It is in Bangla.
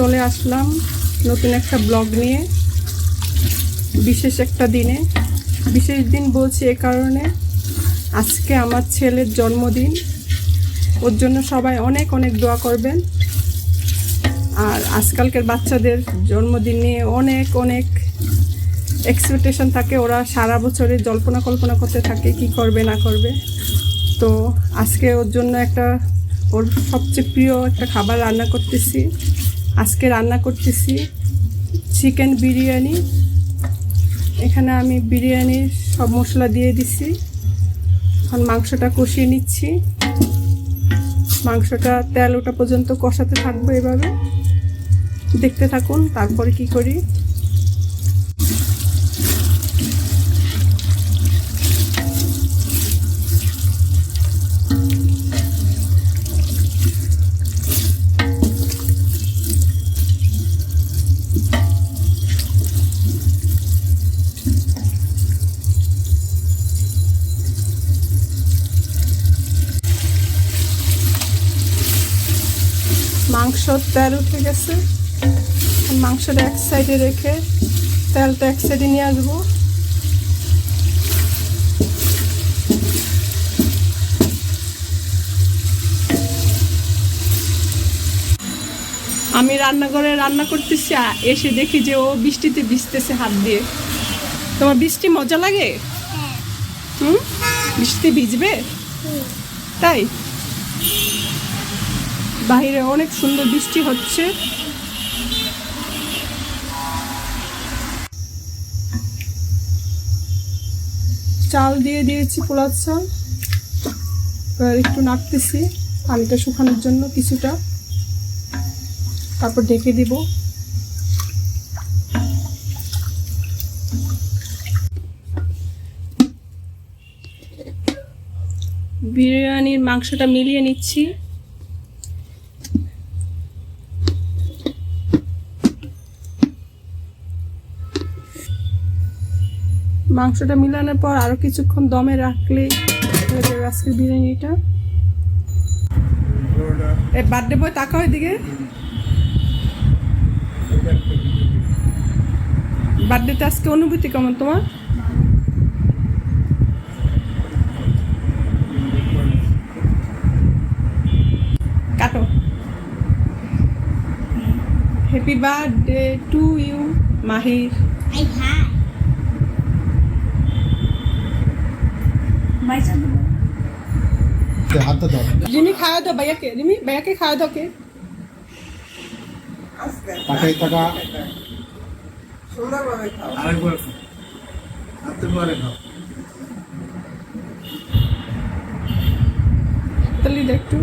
চলে আসলাম নতুন একটা ব্লগ নিয়ে, বিশেষ একটা দিনে। বিশেষ দিন বলছি এ কারণে, আজকে আমার ছেলের জন্মদিন। ওর জন্য সবাই অনেক অনেক দোয়া করবেন। আর আজকালকার বাচ্চাদের জন্মদিন নিয়ে অনেক অনেক এক্সপেকটেশন থাকে। ওরা সারা বছরে জল্পনা কল্পনা করতে থাকে কি করবে, না করবে। তো আজকে ওর জন্য একটা, ওর সবচেয়ে প্রিয় একটা খাবার রান্না করতেছি। আজকে রান্না করতেছি চিকেন বিরিয়ানি। এখানে আমি বিরিয়ানির সব মশলা দিয়ে দিছি। এখন মাংসটা কষিয়ে নিচ্ছি। মাংসটা তেল ওটা পর্যন্ত কষাতে থাকব এভাবে। দেখতে থাকুন, তারপরে কি করি। মাংস তেল উঠে গেছে। মাংসটা এক সাইডে রেখে তেলটা এক সাইডে নিয়ে আসব। আমি রান্নাঘরে রান্না করতেছি এসে দেখি যে ও বৃষ্টিতে ভিজতেছে হাত দিয়ে। তোমার বৃষ্টি মজা লাগে? হুম? বৃষ্টিতে ভিজবে? তাই? বাইরে অনেক সুন্দর বৃষ্টি হচ্ছে। চাল দিয়ে দিয়েছি পোলার চাল। এবার একটু নাড়তেছি, পানিটা শুকানোর জন্য কিছুটা। তারপর ঢেকে দিব। বিরিয়ানির মাংসটা মিলিয়ে নিচ্ছি। মাংসটা মিলানোর পর আরও কিছুক্ষণ দমে রাখলে হয়ে আজকের বিরিয়ানিটা। এ বার্থডে বয় তাকা ওইদিকে বার্থডেতে আজকে অনুভূতি কেমন তোমার? কাটো। Happy birthday to you Mahir হাতটা দাও। রিমি খাওয়া দাও ভাইয়াকে। রিমি ভাইয়াকে খাওয়া দাও কে? তাকাই খাও আরেকবার হাতে পরে খাও। তাহলে একটু।